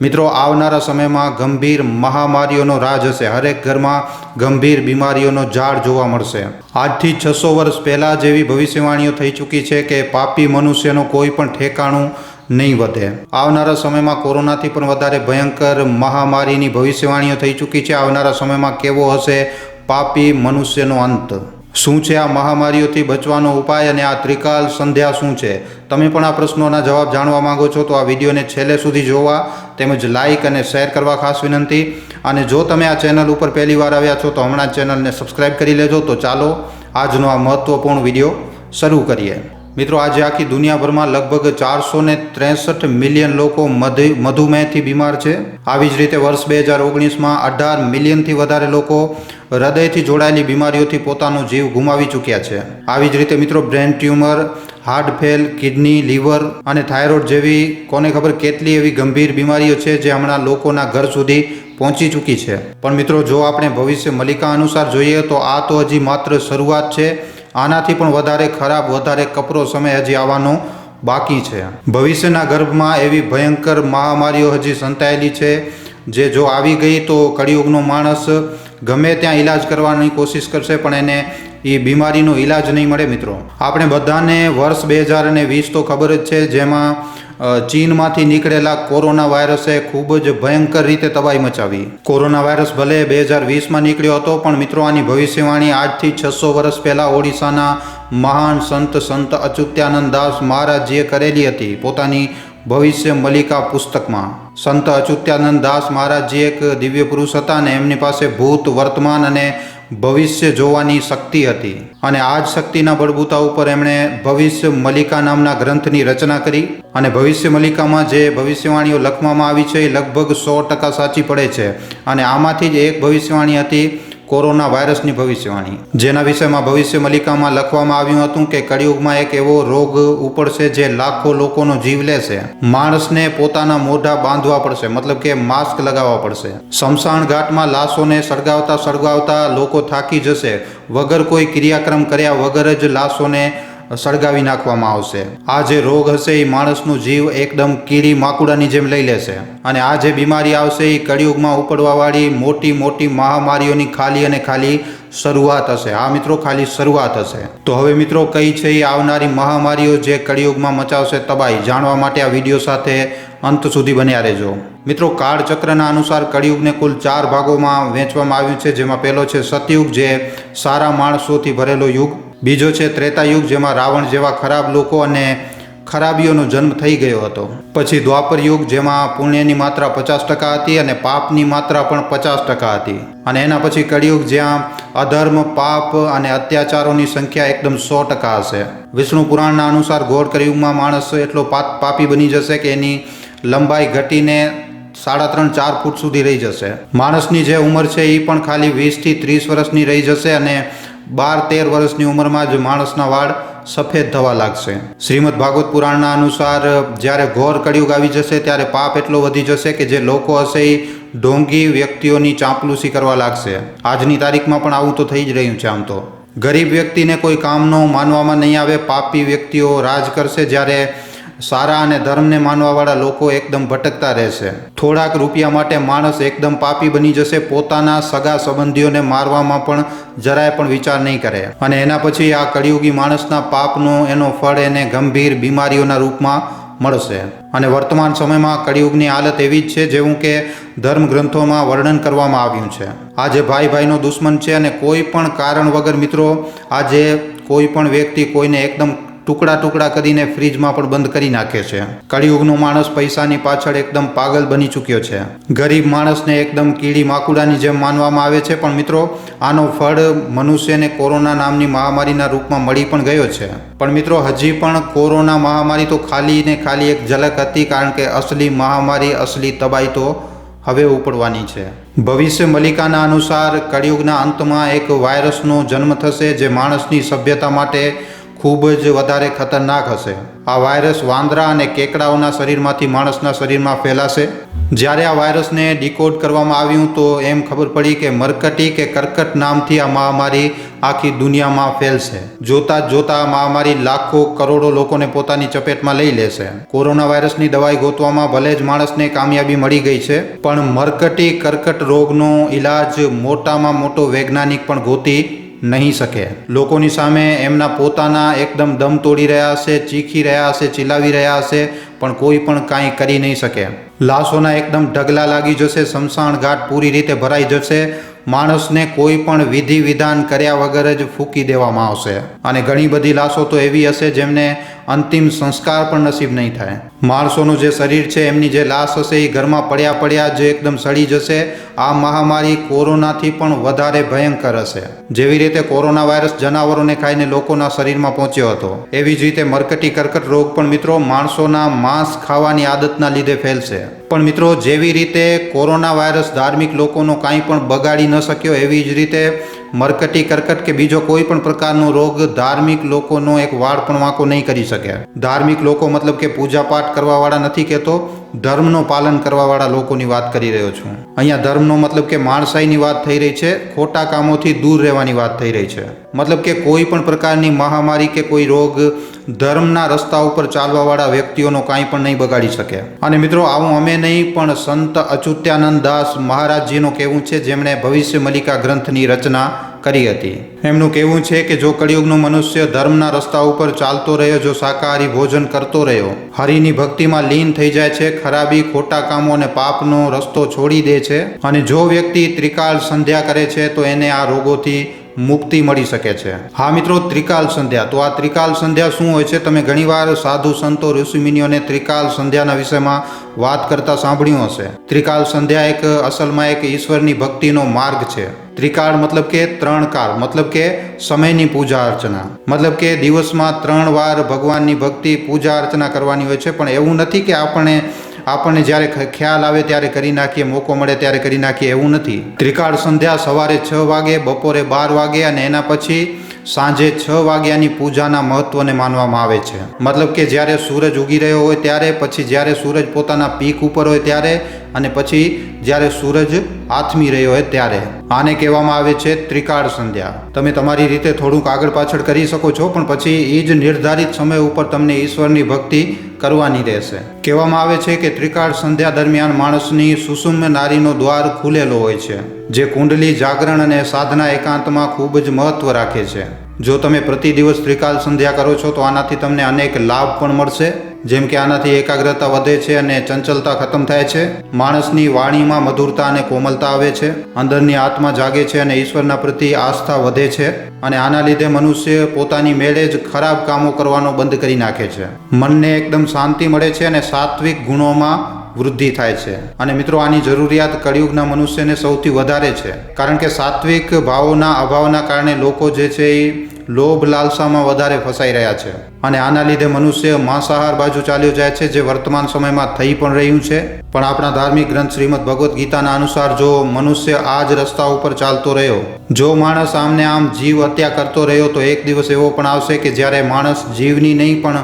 મિત્રો, આવનારા સમયમાં ગંભીર મહામારીઓનો રાજ હશે. હરેક ઘરમાં ગંભીર બીમારીઓનો ઝાડ જોવા મળશે. આજથી છસો વર્ષ પહેલાં જેવી ભવિષ્યવાણીઓ થઈ ચૂકી છે કે પાપી મનુષ્યનો કોઈ પણ ઠેકાણું નહીં વધે. આવનારા સમયમાં કોરોનાથી પણ વધારે ભયંકર મહામારીની ભવિષ્યવાણીઓ થઈ ચૂકી છે. આવનારા સમયમાં કેવો હશે પાપી મનુષ્યનો અંત? શું છે આ મહામારીઓથી બચવાનો ઉપાય અને આ ત્રિકાલ સંધ્યા શું છે? તમે પણ આ પ્રશ્નોના જવાબ જાણવા માંગો છો તો આ વિડીયોને છેલ્લે સુધી જોવા તેમજ લાઇક અને શેર કરવા ખાસ વિનંતી. અને જો તમે આ ચેનલ ઉપર પહેલી વાર આવ્યા છો તો હમણાં ચેનલને સબસ્ક્રાઇબ કરી લેજો. તો ચાલો આજનો આ મહત્વપૂર્ણ વીડિયો શરૂ કરીએ. મિત્રો, આજે આખી દુનિયાભરમાં લગભગ ચારસો ને ત્રેસઠ મિલિયન લોકો મધ, મધુમેહથી બીમાર છે. આવી જ રીતે વર્ષ બે હજાર ઓગણીસમાં અઢાર મિલિયનથી વધારે લોકો હૃદયથી જોડાયેલી બીમારીઓથી પોતાનો જીવ ગુમાવી ચૂક્યા છે. આવી જ રીતે મિત્રો, brain tumour, heart fail, kidney, liver અને થાઇરોઇડ જેવી કોને ખબર કેટલી એવી ગંભીર બીમારીઓ છે જે હમણાં લોકોના ઘર સુધી પહોંચી ચૂકી છે. પણ મિત્રો, જો આપણે ભવિષ્ય મલિકા અનુસાર જોઈએ તો આ તો હજી માત્ર શરૂઆત છે. આનાથી પણ વધારે ખરાબ, વધારે કપરો સમય હજી આવવાનો બાકી છે. ભવિષ્યના ગર્ભમાં એવી ભયંકર મહામારીઓ હજી સંતાયેલી છે જે જો આવી ગઈ તો કળિયુગનો માણસ ગમે ત્યાં ઈલાજ કરવાની કોશિશ કરશે, પણ એને એ બીમારીનો ઈલાજ નહીં મળે મિત્રો. આપણે બધાને વર્ષ બે હજાર અને વીસ તો ખબર જ છે, જેમાં ચીનમાંથી નીકળેલા કોરોના વાયરસે ખૂબ જ ભયંકર રીતે તબાહી મચાવી. કોરોના વાયરસ ભલે બે હજાર વીસમાં નીકળ્યો હતો, પણ મિત્રો, આની ભવિષ્યવાણી આજથી છસો વર્ષ પહેલાં ઓડિશાના મહાન સંત સંત અચ્યુત્યાનંદ દાસ મહારાજજીએ કરેલી હતી. પોતાની ભવિષ્ય મલિકા પુસ્તકમાં, સંત અચ્યુત્યાનંદ દાસ મહારાજજી એક દિવ્ય પુરુષ હતા અને એમની પાસે ભૂત, વર્તમાન અને ભવિષ્ય જોવાની શક્તિ હતી અને આ જ શક્તિના બળબૂતા ઉપર એમણે ભવિષ્ય મલિકા નામના ગ્રંથની રચના કરી અને ભવિષ્ય મલિકામાં જે ભવિષ્યવાણીઓ લખવામાં આવી છે એ લગભગ સો ટકા સાચી પડે છે. અને આમાંથી જ એક ભવિષ્યવાણી હતી કોરોના વાયરસની ભવિષ્યવાણી. જેના વિષયમાં ભવિષ્ય મલિકામાં લખવામાં આવ્યું હતું કે કળિયુગમાં એક એવો રોગ ઉપડશે જે લાખો લોકોનો જીવ લેશે. માણસને પોતાના મોઢા બાંધવા પડશે, મતલબ કે માસ્ક લગાવવા પડશે. શમશાન ઘાટમાં લાશોને સળગાવતા સળગાવતા લોકો થાકી જશે. વગર કોઈ ક્રિયાક્રમ કર્યા વગર જ લાશોને સળગાવી નાખવામાં આવશે. આ જે રોગ હશે એ માણસનું જીવ એકદમ કીડી માકુડાની જેમ લઈ લેશે. અને આ જે બીમારી આવશે એ કળિયુગમાં ઉપડવાવાળી મોટી મોટી મહામારીઓની ખાલી અને ખાલી શરૂઆત હશે. આ મિત્રો, ખાલી શરૂઆત હશે. તો હવે મિત્રો, કઈ છે એ આવનારી મહામારીઓ જે કળિયુગમાં મચાવશે તબાહી? જાણવા માટે આ વીડિયો સાથે અંત સુધી બન્યા રહેજો. મિત્રો, કાળચક્રના અનુસાર કળિયુગને કુલ ચાર ભાગોમાં વહેંચવામાં આવ્યું છે, જેમાં પહેલો છે સતયુગ, જે સારા માણસોથી ભરેલો યુગ બીજો છે ત્રેતાયુગ, જેમાં રાવણ જેવા ખરાબ લોકો અને ખરાબીઓનો જન્મ થઈ ગયો હતો. પછી દ્વાપર યુગ, જેમાં પુણ્યની માત્રા પચાસ ટકા હતી અને પાપની માત્રા પણ પચાસ ટકા હતી. અને એના પછી કળિયુગ, જ્યાં અધર્મ, પાપ અને અત્યાચારોની સંખ્યા એકદમ સો ટકા હશે. વિષ્ણુ પુરાણના અનુસાર ઘોર કળિયુગમાં માણસ એટલો પાપ પાપી બની જશે કે એની લંબાઈ ઘટીને સાડા ત્રણ, ચાર ફૂટ સુધી રહી જશે. માણસની જે ઉંમર છે એ પણ ખાલી વીસથી ત્રીસ વર્ષની રહી જશે અને બાર તેર વર્ષની ઉંમરમાં જ માણસના વાળ સફેદ થવા લાગશે. શ્રીમદ ભાગવત પુરાણના અનુસાર, જ્યારે ઘોર કળિયુગ આવી જશે, ત્યારે પાપ એટલો વધી જશે કે જે લોકો હશે એ ઢોંગી વ્યક્તિઓની ચાંપલુસી કરવા લાગશે. આજની તારીખમાં પણ આવું તો થઈ જ રહ્યું છે આમ તો. ગરીબ વ્યક્તિને કોઈ કામનો માનવામાં નહીં આવે, પાપી વ્યક્તિઓ રાજ કરશે જ્યારે સારા અને ધર્મને માનવાવાળા લોકો એકદમ ભટકતા રહેશે. થોડાક રૂપિયા માટે માણસ એકદમ પાપી બની જશે, પોતાના સગા સંબંધીઓને મારવામાં પણ જરાય પણ વિચાર નહીં કરે. અને એના પછી આ કળિયુગી માણસના પાપનો એનો ફળ એને ગંભીર બીમારીઓના રૂપમાં મળશે. અને વર્તમાન સમયમાં કળિયુગની હાલત એવી જ છે જેવું કે ધર્મ ગ્રંથોમાં વર્ણન કરવામાં આવ્યું છે. આજે ભાઈ ભાઈનો દુશ્મન છે અને કોઈ પણ કારણ વગર મિત્રો, આજે કોઈ પણ વ્યક્તિ કોઈને એકદમ ટુકડા ટુકડા કરીને ફ્રીજમાં પણ બંધ કરી નાખે છે. કળિયુગનો માણસ પૈસાની પાછળ એકદમ પાગલ બની ચૂક્યો છે. ગરીબ માણસને એકદમ કીડી માકુડાની જેમ માનવામાં આવે છે, પણ મિત્રો, આનો ફળ મનુષ્યને કોરોના નામની મહામારીના રૂપમાં મળી પણ ગયો છે. પણ મિત્રો, હજી પણ કોરોના મહામારી તો ખાલી ને ખાલી એક ઝલક હતી, કારણ કે અસલી મહામારી, અસલી તબાહી તો હવે ઉપડવાની છે. ભવિષ્ય મલિકાના અનુસાર કળિયુગના અંતમાં એક વાયરસનો જન્મ થશે, જે માણસની સભ્યતા માટે ખૂબ જ વધારે ખતરનાક હશે. આ વાયરસ વાંદરા અને કેકડાઓના શરીરમાંથી માણસના શરીરમાં ફેલાશે. જ્યારે આ વાયરસને ડીકોડ કરવામાં આવ્યું તો એમ ખબર પડી કે મરકટી કે કર્કટ નામથી આ મહામારી આખી દુનિયામાં ફેલશે. જોતા જોતા આ મહામારી લાખો કરોડો લોકોને પોતાની ચપેટમાં લઈ લેશે. કોરોના વાયરસની દવાઈ ગોતવામાં ભલે જ માણસને કામયાબી મળી ગઈ છે, પણ મરકટી કર્કટ રોગનો ઈલાજ મોટામાં મોટો વૈજ્ઞાનિક પણ ગોતી નહીં શકે. લોકોની સામે એમના પોતાના એકદમ દમ તોડી રહ્યા હશે, ચીખી રહ્યા હશે, ચિલાવી રહ્યા હશે, પણ કોઈ પણ કાંઈ કરી નહીં શકે. લાશોના એકદમ ઢગલા લાગી જશે, શમશાન ઘાટ પૂરી રીતે ભરાઈ જશે. માણસને કોઈ પણ વિધિ વિધાન કર્યા વગર જ ફૂકી દેવામાં આવશે. અને ઘણી બધી લાશો તો એવી હશે જેમને અંતિમ સંસ્કાર પણ નસીબ નહીં થાય. માણસોનું જે શરીર છે, એમની જે લાશ હશે, એ ઘરમાં પડ્યા પડ્યા જે એકદમ સડી જશે. આ મહામારી કોરોનાથી પણ વધારે ભયંકર હશે. જેવી રીતે કોરોના વાયરસ જનાવરોને ખાઈને લોકોના શરીરમાં પહોંચ્યો હતો, એવી જ રીતે મરકટી કર્કટ રોગ પણ મિત્રો માણસોના માંસ ખાવાની આદતના લીધે ફેલશે. પણ મિત્રો, જેવી રીતે કોરોના વાયરસ ધાર્મિક લોકોનો કાંઈ પણ બગાડી ન શક્યો, એવી જ રીતે મરકટી કર્કટ કે બીજો કોઈ પણ પ્રકારનો રોગ ધાર્મિક લોકોનો એક વાળ પણ વાંકો નહીં કરી શકે. ધાર્મિક લોકો મતલબ કે પૂજાપાઠ કરવાવાળા નથી કહેતો ધર્મનો પાલન કરવાવાળા લોકોની વાત કરી રહ્યો છું. અહીંયા ધર્મનો મતલબ કે માણસાઈની વાત થઈ રહી છે, ખોટા કામોથી દૂર રહેવાની વાત થઈ રહી છે. મતલબ કે કોઈ પણ પ્રકારની મહામારી કે કોઈ રોગ ધર્મના રસ્તા ઉપર ચાલવાવાળા વ્યક્તિઓનો કાંઈ પણ નહીં બગાડી શકે. અને મિત્રો, આવું અમે નહીં, પણ સંત અચ્યુત્યાનંદ દાસ મહારાજજીનું કહેવું છે, જેમણે ભવિષ્ય મલિકા ગ્રંથની રચના કરી હતી. એમનું કહેવું છે કે જો કળિયુગનો મનુષ્ય ધર્મના રસ્તા ઉપર ચાલતો રહ્યો, જો શાકાહારી ભોજન કરતો રહ્યો, હરિની ભક્તિમાં લીન થઈ જાય છે, ખરાબી, ખોટા કામો અને પાપનો રસ્તો છોડી દે છે અને જો વ્યક્તિ ત્રિકાળ સંધ્યા કરે છે, તો એને આ રોગોથી મુક્તિ મળી શકે છે. હા મિત્રો, ત્રિકાલ સંધ્યા. તો આ ત્રિકાલ સંધ્યા શું હોય છે? તમે ઘણીવાર સાધુ સંતો, ઋષિમુનિઓને ત્રિકાલ સંધ્યાના વિષયમાં વાત કરતા સાંભળ્યું હશે. ત્રિકાલ સંધ્યા એક અસલમાં એક ઈશ્વરની ભક્તિનો માર્ગ છે. ત્રિકાળ મતલબ કે ત્રણ કાળ. મતલબ કે સમયની પૂજા અર્ચના. મતલબ કે દિવસમાં ત્રણ વાર ભગવાનની ભક્તિ પૂજા અર્ચના કરવાની હોય છે. પણ એવું નથી કે આપણે આપણને જ્યારે ખ્યાલ આવે ત્યારે કરી નાખીએ, મોકો મળે ત્યારે કરી નાખીએ, એવું નથી. ત્રિકાળ સંધ્યા સવારે છ વાગે, બપોરે બાર વાગે અને એના પછી સાંજે છ વાગ્યાની પૂજાના મહત્વને માનવામાં આવે છે. મતલબ કે જ્યારે સૂરજ ઉગી રહ્યો હોય ત્યારે, પછી જ્યારે સૂરજ પોતાના પીક ઉપર હોય ત્યારે અને પછી જ્યારે સૂરજ આથમી રહ્યો હોય ત્યારે આને કહેવામાં આવે છે ત્રિકાળ સંધ્યા. તમે તમારી રીતે થોડુંક આગળ પાછળ કરી શકો છો, પણ પછી એ જ નિર્ધારિત સમય ઉપર તમને ઈશ્વરની ભક્તિ કરવાની રહેશે. કહેવામાં આવે છે કે ત્રિકાળ સંધ્યા દરમિયાન માણસની સુષુમ્ન નારીનો દ્વાર ખુલેલો હોય છે, જે કુંડલી જાગરણ અને સાધના એકાંતમાં ખૂબ જ મહત્વ રાખે છે. જો તમે પ્રતિ દિવસ ત્રિકાલ સંધ્યા કરો છો, તો આનાથી તમને અનેક લાભ પણ મળશે. જેમ કે આનાથી એકાગ્રતા વધે છે અને ચંચલતા ખતમ થાય છે. માણસની વાણીમાં મધુરતા અને કોમલતા આવે છે. અંદરની આત્મા જાગે છે અને ઈશ્વરના પ્રતિ આસ્થા વધે છે અને આના લીધે મનુષ્ય પોતાની મેળે જ ખરાબ કામો કરવાનો બંધ કરી નાખે છે. મનને એકદમ શાંતિ મળે છે અને સાત્વિક ગુણોમાં વૃદ્ધિ થાય છે. અને મિત્રો, આની જરૂરિયાત કળિયુગના મનુષ્યને સૌથી વધારે છે. કારણ કે સાત્વિક ભાવોના અભાવના કારણે લોકો જે છે એ લોભ લાલસામાં વધારે ફસાઈ રહ્યા છે. અને આના લીધે મનુષ્ય માંસાહાર બાજુ ચાલ્યો જાય છે, જે વર્તમાન સમયમાં થઈ પણ રહ્યું છે. પણ આપણા ધાર્મિક ગ્રંથ શ્રીમદ ભગવદ્ ગીતાના અનુસાર જો મનુષ્ય આ જ રસ્તા ઉપર ચાલતો રહ્યો, જો માણસ આમને આમ જીવ હત્યા કરતો રહ્યો, તો એક દિવસ એવો પણ આવશે કે જ્યારે માણસ જીવની નહીં, પણ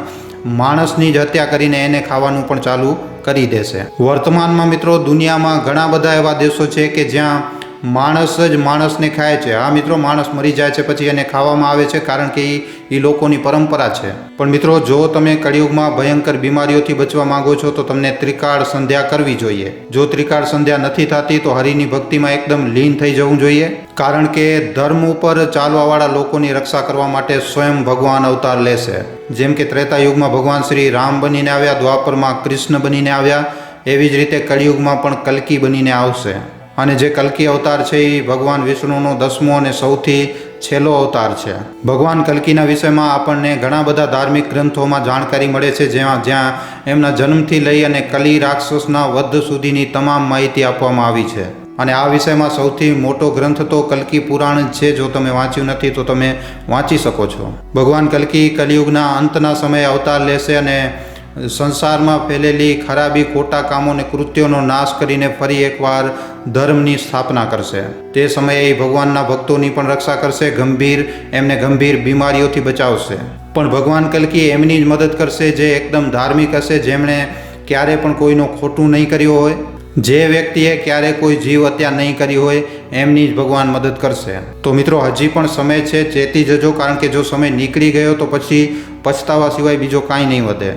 માણસની જ હત્યા કરીને એને ખાવાનું પણ ચાલુ કરી દેશે. વર્તમાનમાં મિત્રો દુનિયામાં ઘણા બધા એવા દેશો છે કે જ્યાં માણસ જ માણસને ખાય છે. આ મિત્રો, માણસ મરી જાય છે પછી એને ખાવામાં આવે છે કારણ કે એ લોકોની પરંપરા છે. પણ મિત્રો, જો તમે કળિયુગમાં ભયંકર બીમારીઓથી બચવા માંગો છો, તો તમને ત્રિકાળ સંધ્યા કરવી જોઈએ. જો ત્રિકાળ સંધ્યા નથી થતી, તો હરિની ભક્તિમાં એકદમ લીન થઈ જવું જોઈએ. કારણ કે ધર્મ ઉપર ચાલવાવાળા લોકોની રક્ષા કરવા માટે સ્વયં ભગવાન અવતાર લેશે. જેમ કે ત્રેતા યુગમાં ભગવાન શ્રી રામ બનીને આવ્યા, દ્વાપરમાં કૃષ્ણ બનીને આવ્યા. એવી જ રીતે કળિયુગમાં પણ કલ્કી બનીને આવશે. અને જે કલ્કી અવતાર છે એ ભગવાન વિષ્ણુનો દસમો અને સૌથી છેલ્લો અવતાર છે. ભગવાન કલ્કીના વિષયમાં આપણને ઘણા બધા ધાર્મિક ગ્રંથોમાં જાણકારી મળે છે જ્યાં જ્યાં એમના જન્મથી લઈ અને કલી રાક્ષસના વધ સુધીની તમામ માહિતી આપવામાં આવી છે. અને આ વિષયમાં સૌથી મોટો ગ્રંથ તો કલ્કી પુરાણ છે, જો તમે વાંચ્યું નથી તો તમે વાંચી શકો છો. ભગવાન કલ્કી કલિયુગના અંતના સમયે અવતાર લેશે અને સંસારમાં ફેલેલી, ખરાબી, ખોટા કામોને કૃત્યોનો નાશ કરીને ફરી એકવાર ધર્મની સ્થાપના કરશે. તે સમયે એ ભગવાનના ભક્તોની પણ રક્ષા કરશે, ગંભીર, એમને ગંભીર બીમારીઓથી બચાવશે. પણ ભગવાન કલકી એમની જ મદદ કરશે જે એકદમ ધાર્મિક હશે, જેમણે ક્યારે પણ કોઈનું ખોટું નહીં કર્યું હોય. જે વ્યક્તિએ ક્યારે કોઈ જીવ હત્યા નહીં કરી હોય, એમની જ ભગવાન મદદ કરશે. તો મિત્રો, હજી પણ સમય છે, ચેતી જજો, કારણ કે જો સમય નીકળી ગયો તો પછી પછતાવા સિવાય બીજો કાંઈ નહીં વધે.